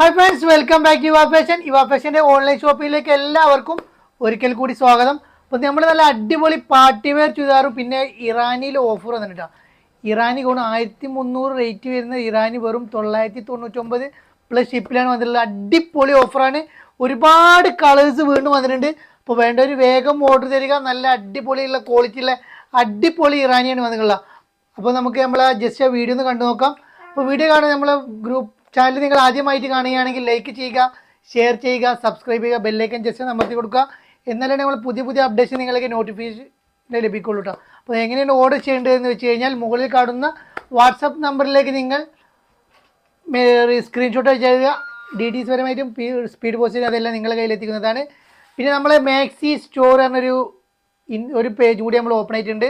Hi friends welcome back Yuva fashion Yuva ഫാഷന്റെ online ഷോപ്പിലേക്ക് എല്ലാവർക്കും ഒരിക്കൽ കൂടി സ്വാഗതം. അപ്പോൾ നമ്മൾ നല്ല അടിപൊളി പാർട്ടി വെയർ ചുരിദാറും പിന്നെ ഇറാനിയിൽ ഓഫർ വന്നിട്ടാ ഇറാനി ഗുണം ആയിരത്തി മുന്നൂറ് റേറ്റ് വരുന്ന ഇറാനി വെറും തൊള്ളായിരത്തി തൊണ്ണൂറ്റൊമ്പത് പ്ലസ് ഷിപ്പിലാണ് വന്നിട്ടുള്ളത്. അടിപൊളി ഓഫറാണ് ഒരുപാട് കളേഴ്സ് വീണ്ടും വന്നിട്ടുണ്ട്. അപ്പോൾ വേണ്ട ഒരു വേഗം ഓർഡർ തരിക. നല്ല അടിപൊളിയുള്ള ക്വാളിറ്റി ഉള്ള അടിപൊളി ഇറാനിയാണ് വന്നിട്ടുള്ളത്. അപ്പോൾ നമുക്ക് നമ്മൾ ജസ്റ്റ് ആ വീഡിയോ ഒന്ന് കണ്ടു നോക്കാം. അപ്പോൾ വീഡിയോ കാണാൻ നമ്മളെ ഗ്രൂപ്പ് ചാനൽ നിങ്ങൾ ആദ്യമായിട്ട് കാണുകയാണെങ്കിൽ ലൈക്ക് ചെയ്യുക ഷെയർ ചെയ്യുക സബ്സ്ക്രൈബ് ചെയ്യുക ബെല്ലൈക്കൻ ജസ്റ്റ് അമർത്തി കൊടുക്കുക. എന്നാലേ നമ്മൾ പുതിയ പുതിയ അപ്ഡേഷൻ നിങ്ങൾക്ക് നോട്ടിഫിക്കേഷൻ ലഭിക്കുള്ളൂ കേട്ടോ അപ്പോൾ എങ്ങനെയാണ് ഓർഡർ ചെയ്യേണ്ടതെന്ന് വെച്ച് കഴിഞ്ഞാൽ മുകളിൽ കാണുന്ന വാട്സപ്പ് നമ്പറിലേക്ക് നിങ്ങൾ സ്ക്രീൻഷോട്ട് ചെയ്യുക ഡി ടി പരമായിട്ടും സ്പീഡ് പോസ്റ്റ് അതെല്ലാം നിങ്ങളുടെ കയ്യിലെത്തിക്കുന്നതാണ് പിന്നെ നമ്മളെ മാക്സി സ്റ്റോർ എന്നൊരു ഒരു പേജ് കൂടി നമ്മൾ ഓപ്പൺ ആയിട്ടുണ്ട്.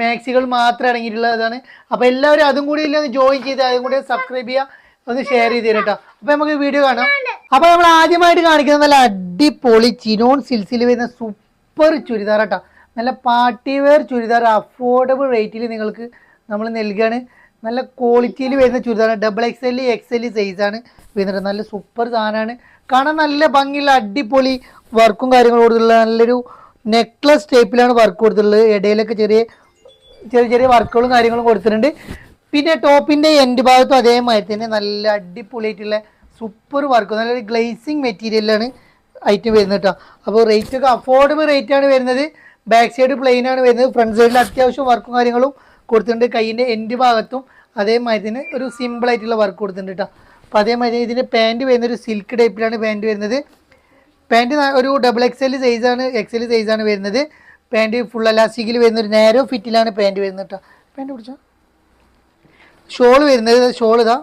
മാക്സികൾ മാത്രം അടങ്ങിയിട്ടുള്ളതാണ്. അപ്പോൾ എല്ലാവരും അതും കൂടി ഇല്ലെന്ന് ജോയിൻ ചെയ്ത് അതും കൂടി സബ്സ്ക്രൈബ് ചെയ്യുക. ഒന്ന് ഷെയർ ചെയ്ത് തരാം കേട്ടോ അപ്പോൾ നമുക്ക് വീഡിയോ കാണാം. അപ്പൊ നമ്മൾ ആദ്യമായിട്ട് കാണിക്കുന്നത് നല്ല അടിപൊളി ചിനോൺ സിൽസിൽ വരുന്ന സൂപ്പർ ചുരിദാർ കേട്ടോ നല്ല പാർട്ടി വെയർ ചുരിദാർ അഫോർഡബിൾ റേറ്റിൽ നിങ്ങൾക്ക് നമ്മൾ നൽകുകയാണ് നല്ല ക്വാളിറ്റിയിൽ വരുന്ന churidar double X L X L സൈസാണ് വരുന്നത്. നല്ല സൂപ്പർ സാധനമാണ് കാണാൻ നല്ല ഭംഗിയുള്ള അടിപൊളി വർക്കും കാര്യങ്ങളും കൊടുത്തിട്ടുള്ള നല്ലൊരു നെക്ലസ് ടൈപ്പിലാണ് വർക്ക് കൊടുത്തിട്ടുള്ളത്. ഇടയിലൊക്കെ ചെറിയ ചെറിയ ചെറിയ വർക്കുകളും കാര്യങ്ങളും കൊടുത്തിട്ടുണ്ട്. പിന്നെ ടോപ്പിന്റെ എൻഡ് ഭാഗത്തും അതേമാതിരി തന്നെ നല്ല അടിപൊളിയായിട്ടുള്ള സൂപ്പർ വർക്ക് നല്ലൊരു ഗ്ലേസിങ് മെറ്റീരിയലാണ് ഐറ്റം വരുന്നത് കേട്ടോ. അപ്പോൾ റേറ്റ് ഒക്കെ അഫോർഡബിൾ റേറ്റ് ആണ് വരുന്നത്. ബാക്ക് സൈഡ് പ്ലെയിൻ ആണ് വരുന്നത്. ഫ്രണ്ട് സൈഡിൽ അത്യാവശ്യം വർക്കും കാര്യങ്ങളും കൊടുത്തിട്ടുണ്ട്. കൈയിന്റെ എൻഡ് ഭാഗത്തും അതേമാതിരി തന്നെ ഒരു സിമ്പിൾ ആയിട്ടുള്ള വർക്ക് കൊടുത്തിട്ടുണ്ട് കേട്ടോ. അപ്പോൾ അതേമാതിരി ഇതിന്റെ പാന്റ് വരുന്നത് ഒരു സിൽക്ക് ടൈപ്പിലാണ് പാന്റ് വരുന്നത്. പാന്റ് ഒരു ഡബിൾ എക്സ് എൽ സൈസാണ് എക്സ് എൽ സൈസാണ് വരുന്നത്. പാന്റ് ഫുൾ അലാസ്റ്റിക്കിൽ വരുന്ന ഒരു നാരോ ഫിറ്റിലാണ് പാന്റ് വരുന്നത് കേട്ടോ. പാന്റ് പിടിച്ചോ? ഷോൾ വരുന്നത് ഷോൾ ഇതാ.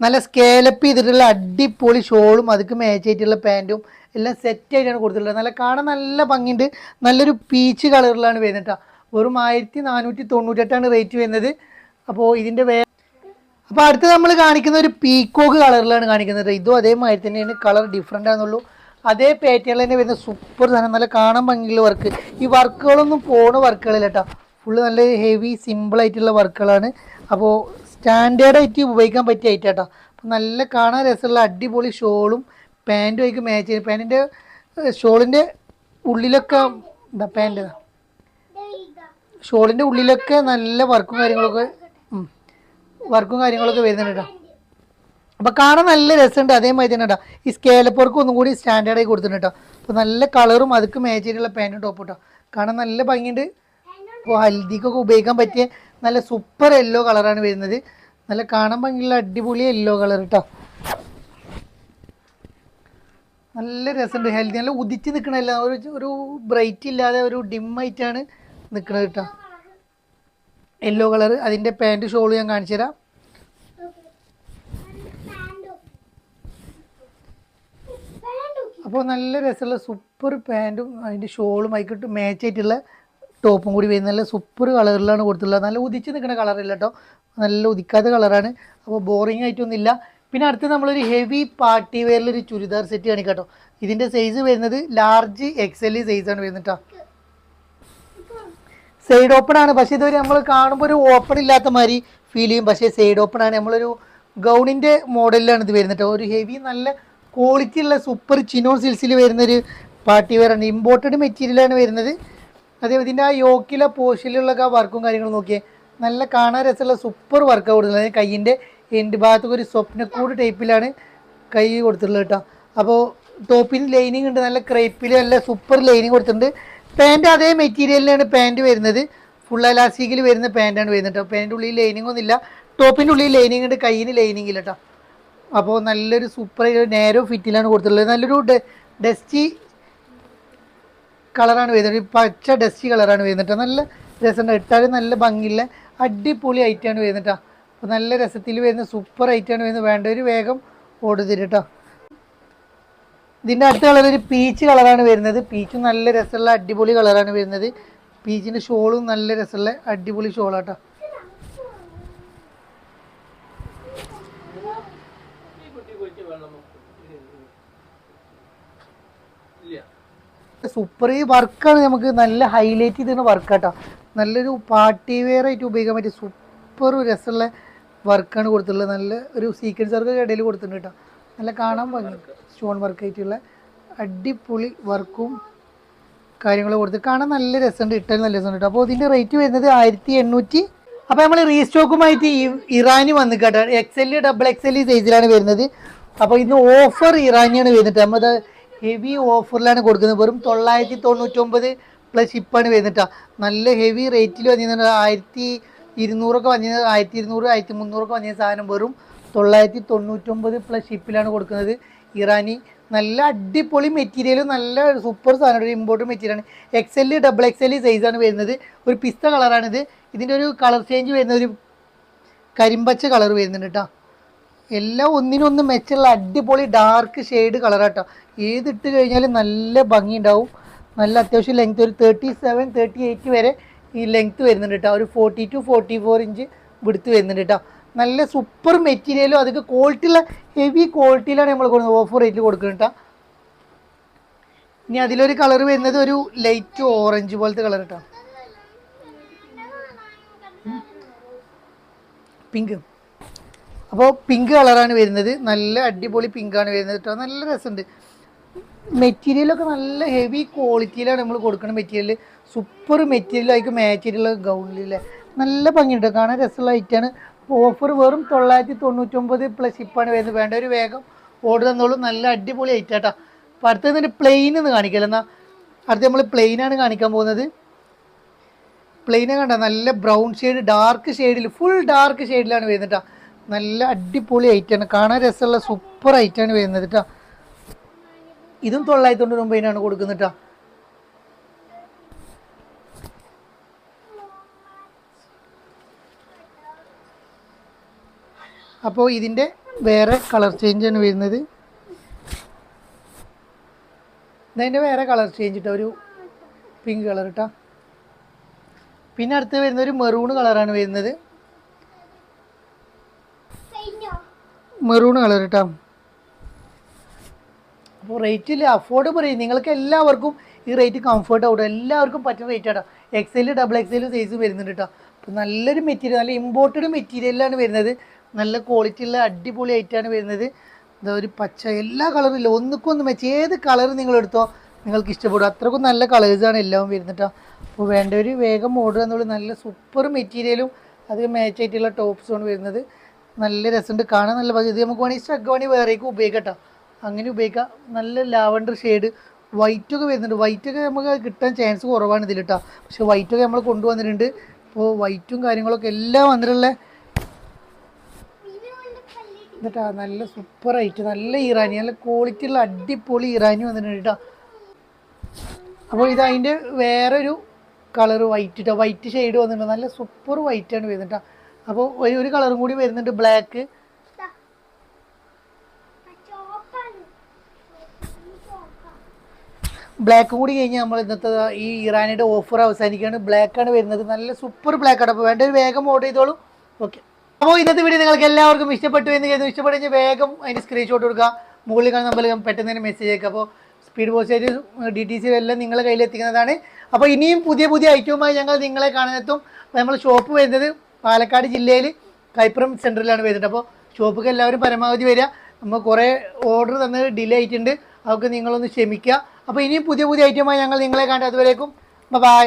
നല്ല സ്കേലപ്പ് ചെയ്തിട്ടുള്ള അടിപൊളി ഷോളും അതൊക്കെ മാച്ച് ആയിട്ടുള്ള പാന്റും എല്ലാം സെറ്റ് ആയിട്ടാണ് കൊടുത്തിട്ടുള്ളത്. നല്ല കാണാൻ നല്ല ഭംഗിയുണ്ട്. നല്ലൊരു പീച്ച് കളറിലാണ് വരുന്നത് വെറും ആയിരത്തി നാനൂറ്റി തൊണ്ണൂറ്റെട്ടാണ് റേറ്റ് വരുന്നത്. അപ്പോൾ ഇതിന്റെ വേ അപ്പോൾ അടുത്ത് നമ്മൾ കാണിക്കുന്ന ഒരു പീക്കോക്ക് കളറിലാണ് കാണിക്കുന്നത് ഇതും അതേമാതിരി തന്നെയാണ്. കളർ ഡിഫറെന്റ് ആണെന്നുള്ളൂ. അതേ പാറ്റേണിൽ തന്നെ വരുന്ന സൂപ്പർ സാധനം. നല്ല കാണാൻ ഭംഗിയുള്ള വർക്ക് ഈ വർക്കുകളൊന്നും പോണ വർക്കുകളില്ല കേട്ടോ ഫുള്ള് നല്ല ഹെവി സിമ്പിൾ ആയിട്ടുള്ള വർക്കുകളാണ്. അപ്പോൾ സ്റ്റാൻഡേർഡ് ആയിട്ട് ഉപയോഗിക്കാൻ പറ്റിയ ഐറ്റം കേട്ടോ അപ്പോൾ നല്ല കാണാൻ രസമുള്ള അടിപൊളി ഷോളും പാന്റും ആയിട്ട് മാച്ച് ചെയ്യും പാന്റിന്റെ ഷോളിന്റെ ഉള്ളിലൊക്കെ എന്താ പാന്റ് ഷോളിന്റെ ഉള്ളിലൊക്കെ നല്ല വർക്കും കാര്യങ്ങളൊക്കെ. വർക്കും കാര്യങ്ങളൊക്കെ വരുന്നുണ്ട് കേട്ടോ അപ്പോൾ കാണാൻ നല്ല രസമുണ്ട്. അതേമാതിരി തന്നെ കേട്ടോ ഈ സ്കേലപ്പ് വർക്ക് ഒന്നും കൂടി സ്റ്റാൻഡേർഡായി കൊടുത്തിട്ടുണ്ട് കേട്ടോ അപ്പോൾ നല്ല കളറും അതൊക്കെ മാച്ച് ചെയ്തിട്ടുള്ള പാന്റും ടോപ്പ് കേട്ടോ കാണാൻ നല്ല ഭംഗിയുണ്ട്. അപ്പോൾ ഹൽദിക്കൊക്കെ ഉപയോഗിക്കാൻ പറ്റിയ നല്ല സൂപ്പർ യെല്ലോ കളറാണ് വരുന്നത്. നല്ല കാണാൻ ഭംഗിയുള്ള അടിപൊളി യെല്ലോ കളർ കേട്ടോ നല്ല രസമുണ്ട് ഹെൽത്തി നല്ല ഉദിച്ച് നിൽക്കണല്ല ഒരു ഒരു ബ്രൈറ്റ് ഇല്ലാതെ ഒരു ഡിം ആയിട്ടാണ് നിൽക്കുന്നത് കേട്ടോ യെല്ലോ കളർ അതിന്റെ പാന്റ് ഷോൾ ഞാൻ കാണിച്ചു തരാം. അപ്പോൾ നല്ല രസമുള്ള സൂപ്പർ പാന്റും അതിന്റെ ഷോളും ആയിക്കോട്ട് മാച്ച് ആയിട്ടുള്ള ടോപ്പും കൂടി വരുന്ന നല്ല സൂപ്പർ കളറിലാണ് കൊടുത്തിട്ടുള്ളത്. നല്ല ഉദിച്ച് നിൽക്കുന്ന കളറില്ല കേട്ടോ നല്ല ഉദിക്കാത്ത കളറാണ് അപ്പോൾ ബോറിംഗ് ആയിട്ടൊന്നുമില്ല. പിന്നെ അടുത്ത് നമ്മളൊരു ഹെവി പാർട്ടി വെയറിലൊരു ചുരിദാർ സെറ്റ് കാണിക്കാം കേട്ടോ ഇതിന്റെ സൈസ് വരുന്നത് ലാർജ് എക്സ് എൽ സൈസാണ് വരുന്നത് കേട്ടോ സൈഡ് ഓപ്പൺ ആണ്. പക്ഷേ ഇതൊരു നമ്മൾ കാണുമ്പോൾ ഒരു ഓപ്പൺ ഇല്ലാത്ത മാതിരി ഫീൽ ചെയ്യും. പക്ഷേ സൈഡ് ഓപ്പൺ ആണ്. നമ്മളൊരു ഗൗണിന്റെ മോഡലിലാണ് ഇത് വരുന്നത് കേട്ടോ ഒരു ഹെവി നല്ല ക്വാളിറ്റി ഉള്ള സൂപ്പർ ചിനോ സിൽസിൽ വരുന്നൊരു പാർട്ടി വെയർ ആണ്. ഇമ്പോർട്ടഡ് മെറ്റീരിയലാണ് വരുന്നത്. അതേ ഇതിന്റെ ആ യോക്കിലെ പോസ്റ്റിലുള്ള വർക്കും കാര്യങ്ങളും നോക്കിയേ നല്ല കാണാൻ രസമുള്ള സൂപ്പർ വർക്കാണ് കൊടുത്തത് കയ്യിന്റെ എൻഡ് ഭാഗത്തൊക്കെ ഒരു സ്വപ്നക്കൂട് ടൈപ്പിലാണ് കൈ കൊടുത്തിട്ടുള്ളത് കേട്ടോ. അപ്പോൾ ടോപ്പിന് ലൈനിങ് ഉണ്ട് നല്ല ക്രേപ്പിൽ നല്ല സൂപ്പർ ലൈനിങ് കൊടുത്തിട്ടുണ്ട്. പാന്റ് അതേ മെറ്റീരിയലിനാണ് പാന്റ് വരുന്നത്. ഫുൾ അലാസ്റ്റിക്കിൽ വരുന്ന പാന്റാണ് വരുന്നത് കേട്ടോ. പാന്റിന്റെ ഉള്ളിൽ ലൈനിങ് ഒന്നുമില്ല. ടോപ്പിന്റെ ഉള്ളിൽ ലൈനിങ് ഉണ്ട് കയ്യിന് ലൈനിങ് ഇല്ല കേട്ടോ. അപ്പോൾ നല്ലൊരു സൂപ്പർ നേരോ ഫിറ്റിലാണ് കൊടുത്തിട്ടുള്ളത്. നല്ലൊരു ഡസ്റ്റി കളറാണ് വരുന്നത്. ഒരു പച്ച ഡസ്റ്റി കളറാണ് വരുന്നത്. നല്ല രസമുണ്ട്. ഇട്ടാൽ നല്ല ഭംഗിയുള്ള അടിപൊളി ഐറ്റമാണ് വരുന്നത് അപ്പോൾ നല്ല രസത്തിൽ വരുന്ന സൂപ്പർ ഐറ്റമാണ് വരുന്നത്. വേണ്ട ഒരു വേഗം ഓർഡർ തരും കേട്ടോ ഇതിന്റെ അടുത്ത കളർ ഒരു പീച്ച് കളറാണ് വരുന്നത്. പീച്ചും നല്ല രസമുള്ള അടിപൊളി കളറാണ് വരുന്നത്. പീച്ചിന്റെ ഷോളും നല്ല രസമുള്ള അടിപൊളി ഷോളാട്ടോ സൂപ്പർ ഈ വർക്കാണ് നമുക്ക് നല്ല ഹൈലൈറ്റ് ചെയ്തിരുന്ന വർക്കാട്ടോ കേട്ടോ നല്ലൊരു പാർട്ടി വെയർ ആയിട്ട് ഉപയോഗിക്കാൻ പറ്റിയ സൂപ്പർ രസമുള്ള വർക്കാണ് കൊടുത്തിട്ടുള്ളത്. നല്ല ഒരു സീക്വൻസ് വർക്ക് ഇടയിൽ കൊടുത്തിട്ടുണ്ട് കേട്ടോ. നല്ല കാണാൻ ഭംഗി. സ്റ്റോൺ വർക്ക് ആയിട്ടുള്ള അടിപൊളി വർക്കും കാര്യങ്ങളും കൊടുത്ത് കാണാൻ നല്ല രസമുണ്ട്. ഇട്ടാൽ നല്ല രസമുണ്ട് അപ്പോൾ ഇതിന്റെ റേറ്റ് വരുന്നത് ആയിരത്തി എണ്ണൂറ്റി അപ്പോൾ നമ്മൾ റീസ്റ്റോക്കുമായിട്ട് ഇറാനി വന്നു കേട്ടോ X L double X L സൈസിലാണ് വരുന്നത്. അപ്പോൾ ഇന്ന് ഓഫർ ഇറാനിയാണ് വരുന്നത്. നമ്മൾ ഹെവി ഓഫറിലാണ് കൊടുക്കുന്നത്. വെറും തൊള്ളായിരത്തി തൊണ്ണൂറ്റൊമ്പത് പ്ലസ് ഷിപ്പാണ് വരുന്നിട്ടാ നല്ല ഹെവി റേറ്റിൽ വന്നിരുന്നത് ആയിരത്തി ഇരുന്നൂറൊക്കെ വന്നിരുന്നത് ആയിരത്തി ഇരുന്നൂറ് ആയിരത്തി മുന്നൂറൊക്കെ വന്നിരുന്ന സാധനം വെറും തൊള്ളായിരത്തി തൊണ്ണൂറ്റൊമ്പത് പ്ലസ് ഷിപ്പിലാണ് കൊടുക്കുന്നത് ഇറാനി. നല്ല അടിപൊളി മെറ്റീരിയലും നല്ല സൂപ്പർ സാധനം. ഒരു ഇമ്പോർട്ടന്റ് മെറ്റീരിയലാണ് X L double X L സൈസാണ് വരുന്നത്. ഒരു പിസ്ത കളറാണിത് ഇതിന്റെ ഒരു കളർ ചേഞ്ച് വരുന്നത് ഒരു കരിമ്പച്ച കളർ വരുന്നുണ്ട് കേട്ടോ എല്ലാം ഒന്നിനൊന്ന് മെച്ചമുള്ള അടിപൊളി ഡാർക്ക് ഷെയ്ഡ് കളറാട്ടോ ഏതിട്ട് കഴിഞ്ഞാലും നല്ല ഭംഗി ഉണ്ടാവും നല്ല അത്യാവശ്യം ലെങ്ത് ഒരു തേർട്ടി സെവൻ തേർട്ടി എയ്റ്റ് വരെ ഈ ലെങ്ത് വരുന്നുണ്ട് കേട്ടോ ഒരു forty two forty four inch വിടുത്ത് വരുന്നുണ്ട് കേട്ടോ നല്ല സൂപ്പർ മെറ്റീരിയലും അതൊക്കെ ക്വാളിറ്റിയുള്ള ഹെവി ക്വാളിറ്റിയിലാണ് നമ്മൾ കൊടുക്കുന്നത്. ഓഫർ റേറ്റിൽ കൊടുക്കുന്നത് കേട്ടോ ഇനി അതിലൊരു കളർ വരുന്നത് ഒരു ലൈറ്റ് ഓറഞ്ച് പോലത്തെ കളർ കേട്ടോ പിങ്ക് അപ്പോൾ പിങ്ക് കളറാണ് വരുന്നത്. നല്ല അടിപൊളി പിങ്കാണ് വരുന്നത് കേട്ടോ നല്ല രസമുണ്ട്. മെറ്റീരിയലൊക്കെ നല്ല ഹെവി ക്വാളിറ്റിയിലാണ് നമ്മൾ കൊടുക്കുന്ന മെറ്റീരിയൽ സൂപ്പർ മെറ്റീരിയൽ മാച്ച് ചെയ്തിട്ടുള്ള ഗൗണിൽ നല്ല ഭംഗിയുണ്ട്. കാണാൻ രസമുള്ള ഐറ്റാണ് ഓഫർ വെറും തൊള്ളായിരത്തി തൊണ്ണൂറ്റൊമ്പത് പ്ലസ് ഇപ്പാണ് വരുന്നത്. വേണ്ട ഒരു വേഗം ഓർഡർ തന്നോളൂ. നല്ല അടിപൊളി ഐറ്റാട്ടാ അപ്പോൾ അടുത്തത് പ്ലെയിൻ എന്ന് കാണിക്കല എന്നാൽ അടുത്ത് നമ്മൾ പ്ലെയിനാണ് കാണിക്കാൻ പോകുന്നത്. പ്ലെയിനെ കണ്ട? നല്ല ബ്രൗൺ ഷെയ്ഡ് ഡാർക്ക് ഷെയ്ഡിൽ ഫുൾ ഡാർക്ക് ഷെയ്ഡിലാണ് വരുന്നത് കേട്ടോ നല്ല അടിപൊളി ഐറ്റാണ് കാണാൻ രസമുള്ള സൂപ്പർ ഐറ്റാണ് വരുന്നത് കേട്ടോ ഇതും തൊള്ളായിരത്തി തൊണ്ണൂറ് ഒമ്പതിനാണ് കൊടുക്കുന്നത് കേട്ടോ അപ്പോൾ ഇതിന്റെ വേറെ കളർ ചേഞ്ചാണ് വരുന്നത്. ഇതതിന്റെ വേറെ കളർ ചേഞ്ച് ഇട്ട ഒരു പിങ്ക് കളർ ഇട്ടാ പിന്നെ അടുത്ത് വരുന്ന ഒരു മെറൂൺ കളറാണ് വരുന്നത്. മെറൂൺ കളർ കേട്ടോ അപ്പോൾ റേറ്റിൽ അഫോർഡബിൾ റേറ്റ് നിങ്ങൾക്ക് എല്ലാവർക്കും ഈ റേറ്റ് കംഫർട്ട് ആവും. എല്ലാവർക്കും പറ്റുന്ന റേറ്റ് ആട്ടോ. എക്സൽ ഡബിൾ എക്സൽ സൈസ് വരുന്നുണ്ട് കേട്ടോ അപ്പോൾ നല്ലൊരു മെറ്റീരിയൽ നല്ല ഇമ്പോർട്ടഡ് മെറ്റീരിയലാണ് വരുന്നത്. നല്ല ക്വാളിറ്റി ഉള്ള അടിപൊളി ആയിട്ടാണ് വരുന്നത്. എന്താ ഒരു പച്ച എല്ലാ കളറും ഇല്ല. ഒന്നിക്കൊന്നും മെച്ച ഏത് കളർ നിങ്ങൾ എടുത്തോ നിങ്ങൾക്ക് ഇഷ്ടപ്പെടും. അത്രക്കും നല്ല കളേഴ്സാണ് എല്ലാം വരുന്നത് കേട്ടോ അപ്പോൾ വേണ്ടവർ വേഗം ഓർഡർ എന്നുള്ള നല്ല സൂപ്പർ മെറ്റീരിയലും അത് മാച്ച് ആയിട്ടുള്ള ടോപ്സുമാണ് വരുന്നത്. നല്ല രസമുണ്ട്. കാണാൻ നല്ല ഇത് നമുക്ക് വേണമെങ്കിൽ സ്ട്രഗ് വേണമെങ്കിൽ വേറേക്കും ഉപയോഗിക്കാം കേട്ടോ അങ്ങനെ ഉപയോഗിക്കാം. നല്ല ലാവണ്ടർ ഷെയ്ഡ്. വൈറ്റ് ഒക്കെ വരുന്നുണ്ട്. വൈറ്റ് ഒക്കെ നമുക്ക് കിട്ടാൻ ചാൻസ് കുറവാണ് ഇതിൽ കേട്ടോ പക്ഷെ വൈറ്റ് ഒക്കെ നമ്മൾ കൊണ്ടുവന്നിട്ടുണ്ട്. ഇപ്പോൾ വൈറ്റും കാര്യങ്ങളൊക്കെ എല്ലാം വന്നിട്ടുള്ള എന്നിട്ടാ നല്ല സൂപ്പർ ആയിട്ട് നല്ല ഇറാനി നല്ല ക്വാളിറ്റി ഉള്ള അടിപൊളി ഇറാനി വന്നിട്ടുണ്ട് കേട്ടോ. അപ്പോൾ ഇത് അതിന്റെ വേറൊരു കളർ വൈറ്റ് കേട്ടോ വൈറ്റ് ഷെയ്ഡ് വന്നിട്ടുണ്ട്. നല്ല സൂപ്പർ വൈറ്റ് ആണ് വരുന്നത് കേട്ടോ. അപ്പോൾ ഒരു ഒരു കളറും കൂടി വരുന്നുണ്ട്. ബ്ലാക്ക് ബ്ലാക്ക് കൂടി കഴിഞ്ഞാൽ നമ്മൾ ഇന്നത്തെ ഈ ഇറാനിയുടെ ഓഫർ അവസാനിക്കുകയാണ്. ബ്ലാക്ക് ആണ് വരുന്നത്. നല്ല സൂപ്പർ ബ്ലാക്ക് ആണ്. അപ്പോൾ വേണ്ട ഒരു വേഗം ഓർഡർ ചെയ്തോളൂ. ഓക്കെ അപ്പോൾ ഇന്നത്തെ വീഡിയോ നിങ്ങൾക്ക് എല്ലാവർക്കും ഇഷ്ടപ്പെട്ടു എന്ന് കരുതുന്നു ഇഷ്ടപ്പെട്ടെങ്കിൽ വേഗം അതിന് സ്ക്രീൻഷോട്ട് കൊടുക്കുക. മുകളിൽ കാണുന്ന നമ്മൾ പെട്ടെന്ന് തന്നെ മെസ്സേജ് അയക്കുക അപ്പോൾ speed post D T C എല്ലാം നിങ്ങളെ കയ്യിലെത്തിക്കുന്നതാണ് അപ്പോൾ ഇനിയും പുതിയ പുതിയ ഐറ്റവുമായി ഞങ്ങൾ നിങ്ങളെ കാണാനെത്തും. നമ്മൾ ഷോപ്പ് വരുന്നത് പാലക്കാട് ജില്ലയിൽ കൈപ്പുറം സെന്ററിലാണ് വരുന്നത്. അപ്പോൾ ഷോപ്പൊക്കെ എല്ലാവരും പരമാവധി വരിക. നമ്മൾ കുറേ ഓർഡർ തന്നത് ഡിലേ ആയിട്ടുണ്ട്. അതൊക്കെ നിങ്ങളൊന്ന് ക്ഷമിക്കുക. അപ്പോൾ ഇനിയും പുതിയ പുതിയ ഐറ്റമായി ഞങ്ങൾ നിങ്ങളെ കണ്ടതുവരേക്കും ബൈ